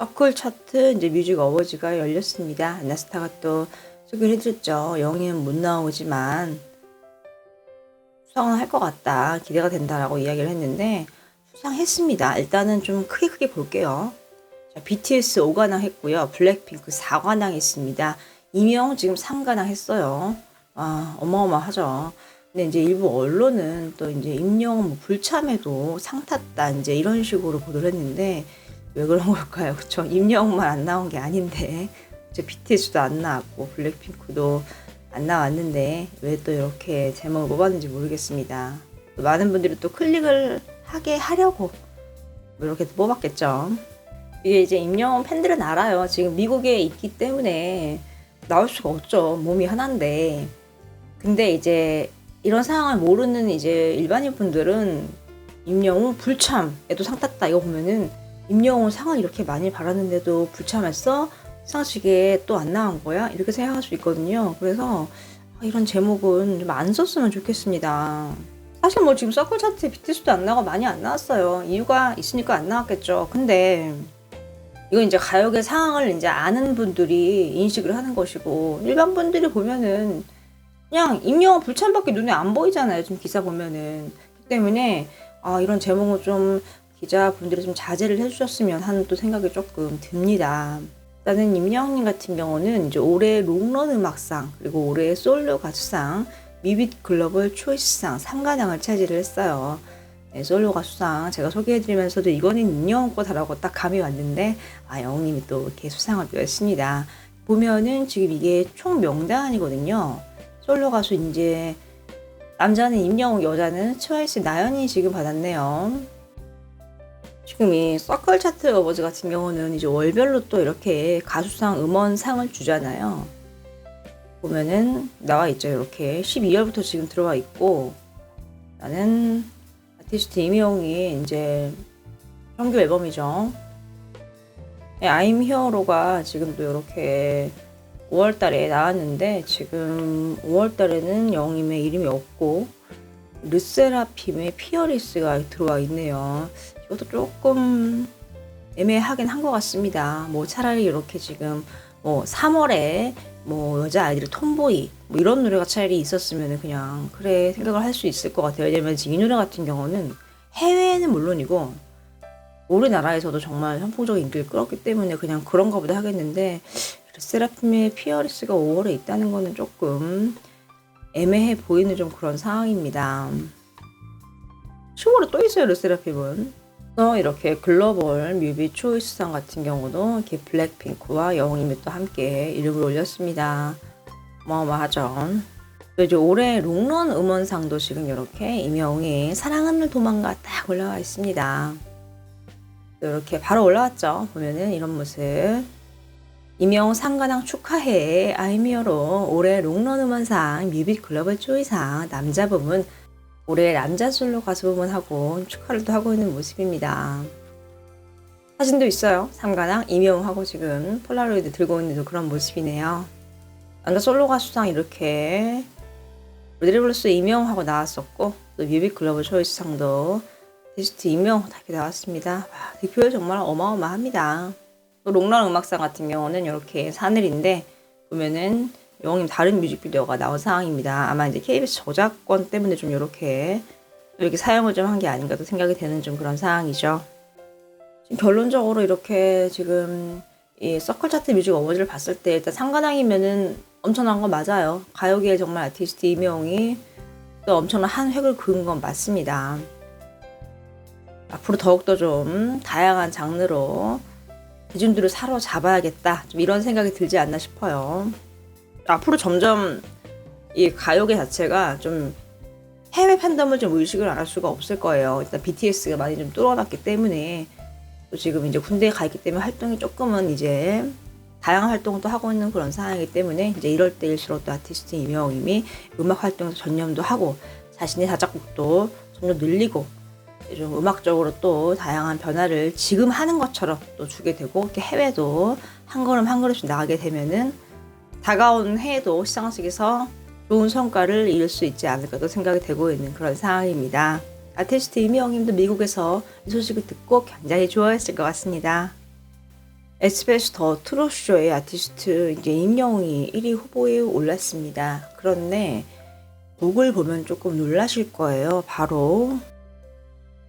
서클 차트 이제 뮤직 어워즈가 열렸습니다. 나스타가 또 소개를 해드렸죠. 영희는 못 나오지만 수상은 할 것 같다. 기대가 된다라고 이야기를 했는데 수상했습니다. 일단은 좀 크게 크게 볼게요. 자, BTS 5관왕 했고요. 블랙핑크 4관왕 했습니다. 이명 지금 3관왕 했어요. 아, 어마어마하죠. 근데 이제 일부 언론은 또 이제 임영웅 뭐 불참해도 상 탔다 이제 이런 식으로 보도를 했는데 왜 그런 걸까요? 그쵸? 임영웅만 안 나온 게 아닌데 이제 BTS도 안 나왔고 블랙핑크도 안 나왔는데 왜 또 이렇게 제목을 뽑았는지 모르겠습니다. 또 많은 분들이 또 클릭을 하게 하려고 뭐 이렇게 또 뽑았겠죠. 이게 이제 임영웅 팬들은 알아요. 지금 미국에 있기 때문에 나올 수가 없죠. 몸이 하나인데. 근데 이제 이런 상황을 모르는 이제 일반인 분들은 임영웅 불참에도 상 탔다 이거 보면은 임영웅 상을 이렇게 많이 받았는데도 불참했어? 시상식에 또 안 나온 거야? 이렇게 생각할 수 있거든요. 그래서 아, 이런 제목은 좀 안 썼으면 좋겠습니다. 사실 뭐 지금 서클 차트에 BTS도 안 나고 많이 안 나왔어요. 이유가 있으니까 안 나왔겠죠. 근데 이건 이제 가요계 상황을 이제 아는 분들이 인식을 하는 것이고 일반 분들이 보면은 그냥 임영웅 불참밖에 눈에 안 보이잖아요. 지금 기사 보면은 그 때문에 아 이런 제목은 좀 기자분들이 좀 자제를 해주셨으면 하는 또 생각이 조금 듭니다. 일단은 임영웅님 같은 경우는 이제 올해 롱런 음악상 그리고 올해 솔로 가수상 미빗 글로벌 초이스상 3관왕을 차지를 했어요. 네, 솔로 가수상 제가 소개해드리면서도 이거는 임영웅 거다라고 딱 감이 왔는데 아 영웅님이 또 이렇게 수상을 배웠습니다. 보면은 지금 이게 총 명단이거든요. 솔로 가수 이제 남자는 임영웅, 여자는 트와이스 나연이 지금 받았네요. 지금 이 서클 차트 어워즈 같은 경우는 이제 월별로 또 이렇게 가수상, 음원상을 주잖아요. 보면은 나와 있죠. 이렇게 12월부터 지금 들어와 있고 나는 아티스트 임영웅이 이제 정규 앨범이죠. I'm Hero가 지금도 이렇게 5월 달에 나왔는데 지금 5월 달에는 영임의 이름이 없고 르세라핌의 피어리스가 들어와 있네요. 이것도 조금 애매하긴 한 것 같습니다. 뭐 차라리 이렇게 지금 뭐 3월에 뭐 여자 아이들의 톰보이 뭐 이런 노래가 차라리 있었으면 그냥 그래 생각을 할 수 있을 것 같아요. 왜냐면 지금 이 노래 같은 경우는 해외는 물론이고 우리나라에서도 정말 선풍적인 인기를 끌었기 때문에 그냥 그런가 보다 하겠는데 세라핌의 피어리스가 5월에 있다는 거는 조금 애매해 보이는 좀 그런 상황입니다. 10월에 또 있어요, 르세라핌은. 이렇게 글로벌 뮤비 초이스상 같은 경우도 이렇게 블랙핑크와 영웅님이 또 함께 이름을 올렸습니다. 어마어마하죠. 또 이제 올해 롱런 음원상도 지금 이렇게 임영웅의 사랑하늘 도망가 딱 올라와 있습니다. 이렇게 바로 올라왔죠. 보면은 이런 모습. 임영웅 상관왕 축하해 아이미어로 올해 롱런 음원상 뮤비 글로벌 조이상 남자 부문 올해 남자 솔로 가수 부문하고 축하를 또 하고 있는 모습입니다. 사진도 있어요. 상관왕 임영웅하고 지금 폴라로이드 들고 있는 그런 모습이네요. 남자 솔로 가수상 이렇게 로드리블루스 임영웅하고 나왔었고 또 뮤비 글로벌 조이스상도 디스트 임영웅 이렇게 나왔습니다. 와, 득표율 정말 어마어마합니다. 또 롱런 음악상 같은 경우는 이렇게 사늘인데 보면은 영웅님 다른 뮤직비디오가 나온 상황입니다. 아마 이제 KBS 저작권 때문에 좀 이렇게 이렇게 사용을 좀 한 게 아닌가도 생각이 되는 좀 그런 상황이죠. 결론적으로 이렇게 지금 이 서클 차트 뮤직 어워즈를 봤을 때 일단 상관왕이면은 엄청난 건 맞아요. 가요계의 정말 아티스트 이명웅이 또 엄청난 한 획을 그은 건 맞습니다. 앞으로 더욱더 좀 다양한 장르로 기준들을 사로잡아야겠다. 좀 이런 생각이 들지 않나 싶어요. 앞으로 점점 이 가요계 자체가 좀 해외 팬덤을 좀 의식을 안 할 수가 없을 거예요. 일단 BTS가 많이 좀 뚫어놨기 때문에 또 지금 이제 군대에 가 있기 때문에 활동이 조금은 이제 다양한 활동을 또 하고 있는 그런 상황이기 때문에 이제 이럴 때일수록 또 아티스트 이명임이 음악 활동에서 전념도 하고 자신의 자작곡도 점점 늘리고 좀 음악적으로 또 다양한 변화를 지금 하는 것처럼 또 주게 되고 이렇게 해외도 한 걸음 한 걸음씩 나가게 되면은 다가온 해에도 시상식에서 좋은 성과를 이룰 수 있지 않을까도 생각이 되고 있는 그런 상황입니다. 아티스트 이미영님도 미국에서 이 소식을 듣고 굉장히 좋아했을 것 같습니다. SBS 더 트롯쇼의 아티스트 이제 임영웅이 1위 후보에 올랐습니다. 그런데 곡을 보면 조금 놀라실 거예요. 바로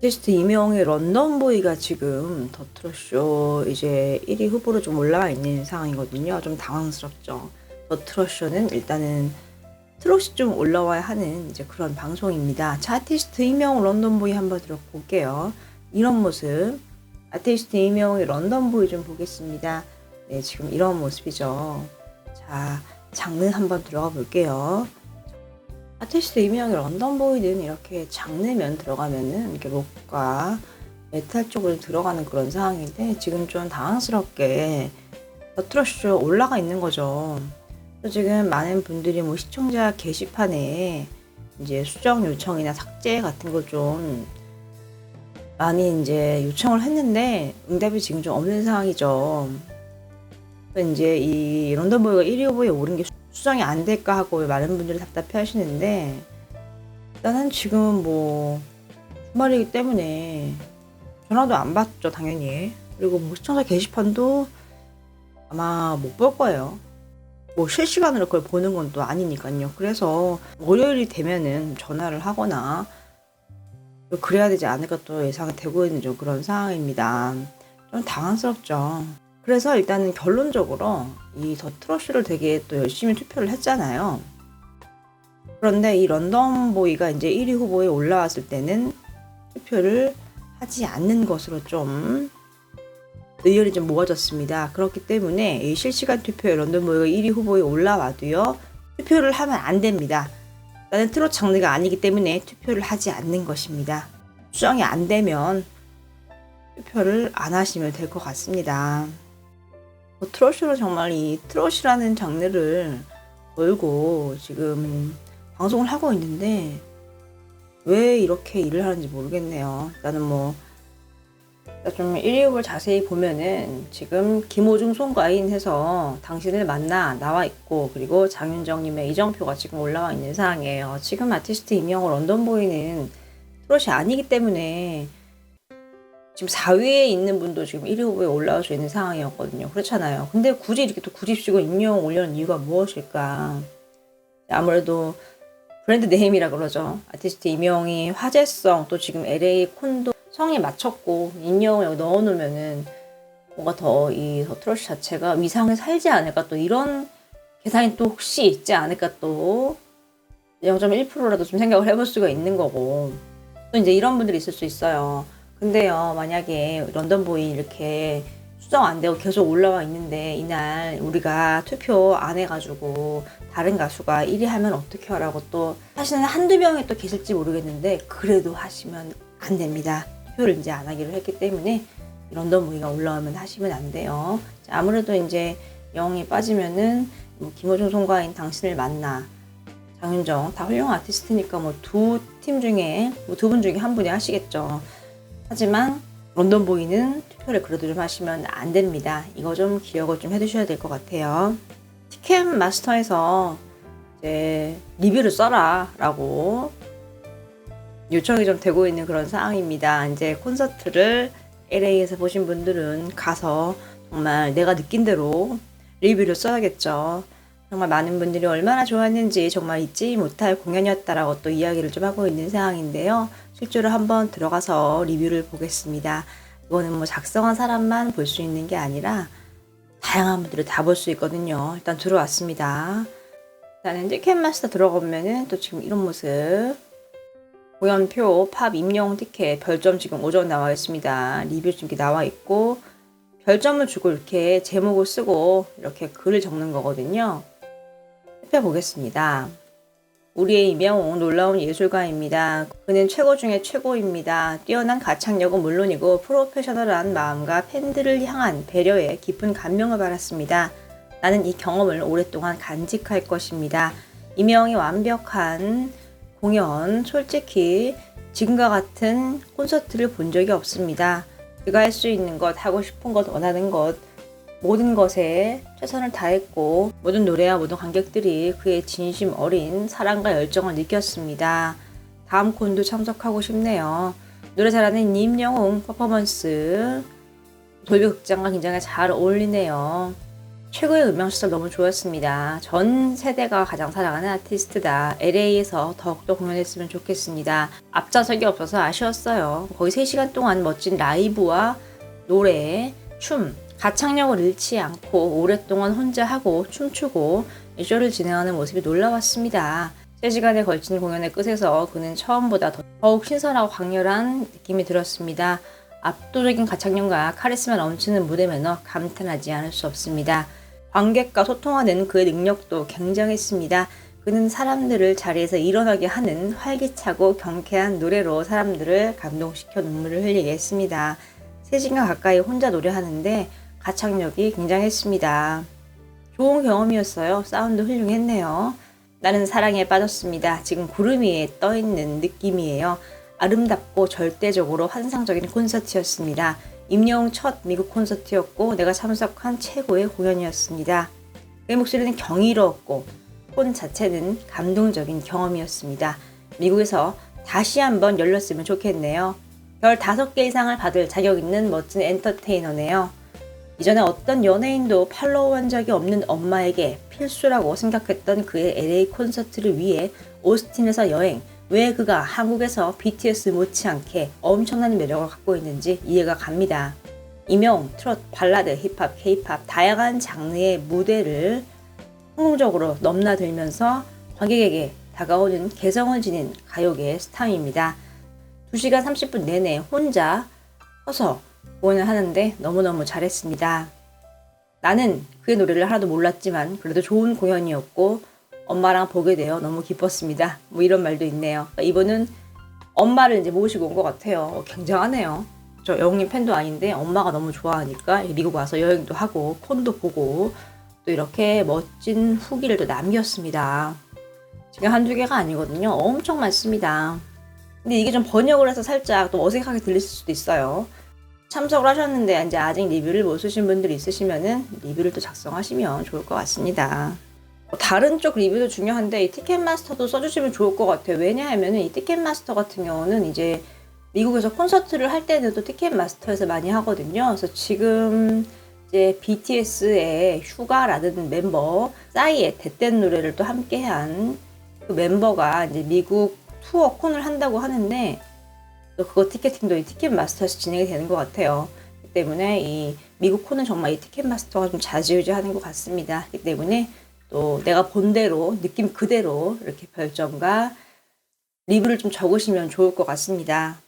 아티스트 임영웅의 런던보이가 지금 더 트롯쇼 이제 1위 후보로 좀 올라와 있는 상황이거든요. 좀 당황스럽죠. 더 트롯쇼는 일단은 트롯이 좀 올라와야 하는 이제 그런 방송입니다. 자, 아티스트 임영웅 런던보이 한번 들어볼게요. 이런 모습. 아티스트 이명의 런던 보이 좀 보겠습니다. 네, 지금 이런 모습이죠. 자, 장르 한번 들어가 볼게요. 아티스트 이명의 런던 보이는 이렇게 장르면 들어가면은 이렇게 록과 메탈 쪽으로 들어가는 그런 상황인데 지금 좀 당황스럽게 더트러쉬 올라가 있는 거죠. 그래서 지금 많은 분들이 뭐 시청자 게시판에 이제 수정 요청이나 삭제 같은 걸 좀 많이 이제 요청을 했는데 응답이 지금 좀 없는 상황이죠. 이제 이 런던보이가 1위 후보에 오른 게 수정이 안 될까 하고 많은 분들이 답답해 하시는데 나는 지금 뭐 주말이기 때문에 전화도 안 받죠 당연히 그리고 뭐 시청자 게시판도 아마 못 볼 거예요 뭐 실시간으로 그걸 보는 건 또 아니니까요 그래서 월요일이 되면은 전화를 하거나 그래야 되지 않을까 또 예상이 되고 있는 좀 그런 상황입니다. 좀 당황스럽죠. 그래서 일단은 결론적으로 이 더 트러쉬를 되게 또 열심히 투표를 했잖아요. 그런데 이 런던 보이가 이제 1위 후보에 올라왔을 때는 투표를 하지 않는 것으로 좀 의견이 좀 모아졌습니다. 그렇기 때문에 이 실시간 투표에 런던 보이가 1위 후보에 올라와도요, 투표를 하면 안 됩니다. 나는 트롯 장르가 아니기 때문에 투표를 하지 않는 것입니다. 수정이 안 되면 투표를 안 하시면 될 것 같습니다. 뭐 트롯으로 정말 이 트롯이라는 장르를 걸고 지금 방송을 하고 있는데 왜 이렇게 일을 하는지 모르겠네요. 나는 뭐 좀 1위업을 자세히 보면은 지금 김호중 송가인 해서 당신을 만나 나와 있고 그리고 장윤정님의 이정표가 지금 올라와 있는 상황이에요. 지금 아티스트 임영호 런던보이는 트롯이 아니기 때문에 지금 4위에 있는 분도 지금 1위 후보에 올라올 수 있는 상황이었거든요. 그렇잖아요. 근데 굳이 이렇게 또 굳이시고 임영웅 올려는 이유가 무엇일까? 아무래도 브랜드 네임이라 그러죠. 아티스트 임영웅이 화제성 또 지금 LA 콘도 성에 맞췄고 인형을 여기 넣어놓으면은 뭔가 더 이 더 트러쉬 자체가 위상을 살지 않을까 또 이런 계산이 또 혹시 있지 않을까 또 0.1%라도 좀 생각을 해볼 수가 있는 거고 또 이제 이런 분들이 있을 수 있어요. 근데요 만약에 런던보이 이렇게 수정 안 되고 계속 올라와 있는데 이날 우리가 투표 안 해가지고 다른 가수가 1위 하면 어떻게 하라고 또 하시는 한두 명이 또 계실지 모르겠는데 그래도 하시면 안 됩니다. 투표를 이제 안 하기로 했기 때문에 런던 무기가 올라오면 하시면 안 돼요. 자, 아무래도 이제 영웅이 빠지면은 뭐 김호중 송가인 당신을 만나 장윤정 다 훌륭한 아티스트니까 뭐 두 팀 중에 뭐 두 분 중에 한 분이 하시겠죠. 하지만 런던 보이는 투표를 그래도 좀 하시면 안 됩니다. 이거 좀 기억을 좀 해두셔야 될 것 같아요. 티켓 마스터에서 이제 리뷰를 써라라고 요청이 좀 되고 있는 그런 상황입니다. 이제 콘서트를 LA에서 보신 분들은 가서 정말 내가 느낀 대로 리뷰를 써야겠죠. 정말 많은 분들이 얼마나 좋았는지 정말 잊지 못할 공연이었다라고 또 이야기를 좀 하고 있는 상황인데요. 실제로 한번 들어가서 리뷰를 보겠습니다. 이거는 뭐 작성한 사람만 볼 수 있는 게 아니라 다양한 분들을 다 볼 수 있거든요. 일단 들어왔습니다. 일단은 티켓마스터 들어가보면은 또 지금 이런 모습 공연표, 팝 임용 티켓, 별점 지금 5점 나와 있습니다. 리뷰 지금 나와 있고, 별점을 주고 이렇게 제목을 쓰고 이렇게 글을 적는 거거든요. 살펴보겠습니다. 우리의 이명웅 놀라운 예술가입니다. 그는 최고 중에 최고입니다. 뛰어난 가창력은 물론이고 프로페셔널한 마음과 팬들을 향한 배려에 깊은 감명을 받았습니다. 나는 이 경험을 오랫동안 간직할 것입니다. 이명웅의 완벽한 공연 솔직히 지금과 같은 콘서트를 본 적이 없습니다. 그가 할 수 있는 것, 하고 싶은 것, 원하는 것, 모든 것에 최선을 다했고 모든 노래와 모든 관객들이 그의 진심 어린 사랑과 열정을 느꼈습니다. 다음 콘도 참석하고 싶네요. 노래 잘하는 임영웅 퍼포먼스 돌비 극장과 굉장히 잘 어울리네요. 최고의 음영 시설 너무 좋았습니다. 전 세대가 가장 사랑하는 아티스트다. LA에서 더욱더 공연했으면 좋겠습니다. 앞좌석이 없어서 아쉬웠어요. 거의 3시간 동안 멋진 라이브와 노래, 춤, 가창력을 잃지 않고 오랫동안 혼자 하고 춤추고 쇼를 진행하는 모습이 놀라웠습니다. 3시간에 걸친 공연의 끝에서 그는 처음보다 더- 더욱 신선하고 강렬한 느낌이 들었습니다. 압도적인 가창력과 카리스마 넘치는 무대 매너 감탄하지 않을 수 없습니다. 관객과 소통하는 그의 능력도 굉장했습니다. 그는 사람들을 자리에서 일어나게 하는 활기차고 경쾌한 노래로 사람들을 감동시켜 눈물을 흘리게 했습니다. 3시간 가까이 혼자 노래하는데 가창력이 굉장했습니다. 좋은 경험이었어요. 사운드 훌륭했네요. 나는 사랑에 빠졌습니다. 지금 구름 위에 떠 있는 느낌이에요. 아름답고 절대적으로 환상적인 콘서트였습니다. 임영웅 첫 미국 콘서트였고 내가 참석한 최고의 공연이었습니다. 그의 목소리는 경이로웠고 폰 자체는 감동적인 경험이었습니다. 미국에서 다시 한번 열렸으면 좋겠네요. 별 5개 이상을 받을 자격 있는 멋진 엔터테이너네요. 이전에 어떤 연예인도 팔로우한 적이 없는 엄마에게 필수라고 생각했던 그의 LA 콘서트를 위해 오스틴에서 여행, 왜 그가 한국에서 BTS 못지않게 엄청난 매력을 갖고 있는지 이해가 갑니다. 임용, 트롯, 발라드, 힙합, 케이팝 다양한 장르의 무대를 성공적으로 넘나들면서 관객에게 다가오는 개성을 지닌 가요계의 스타입니다. 2시간 30분 내내 혼자 서서 공연을 하는데 너무너무 잘했습니다. 나는 그의 노래를 하나도 몰랐지만 그래도 좋은 공연이었고 엄마랑 보게 되어 너무 기뻤습니다. 뭐 이런 말도 있네요. 이분은 엄마를 이제 모시고 온 것 같아요. 어, 굉장하네요. 저 영웅님 팬도 아닌데 엄마가 너무 좋아하니까 미국 와서 여행도 하고 콘도 보고 또 이렇게 멋진 후기를 또 남겼습니다. 지금 한두 개가 아니거든요. 엄청 많습니다. 근데 이게 좀 번역을 해서 살짝 또 어색하게 들리실 수도 있어요. 참석을 하셨는데 이제 아직 리뷰를 못 쓰신 분들이 있으시면은 리뷰를 또 작성하시면 좋을 것 같습니다. 뭐 다른 쪽 리뷰도 중요한데 이 티켓마스터도 써주시면 좋을 것 같아요. 왜냐하면 이 티켓마스터 같은 경우는 이제 미국에서 콘서트를 할또 티켓마스터에서 많이 하거든요. 그래서 지금 이제 BTS의 휴가라는 멤버 싸이의 대댄 노래를 또 함께한 그 멤버가 이제 미국 투어 콘을 한다고 하는데 또 그거 티켓팅도 이 티켓 마스터에서 진행이 되는 것 같아요. 때문에 이 미국 콘은 정말 이 티켓 마스터가 좀 좌지우지하는 것 같습니다. 그렇기 때문에 또 내가 본 대로 느낌 그대로 이렇게 별점과 리뷰를 좀 적으시면 좋을 것 같습니다.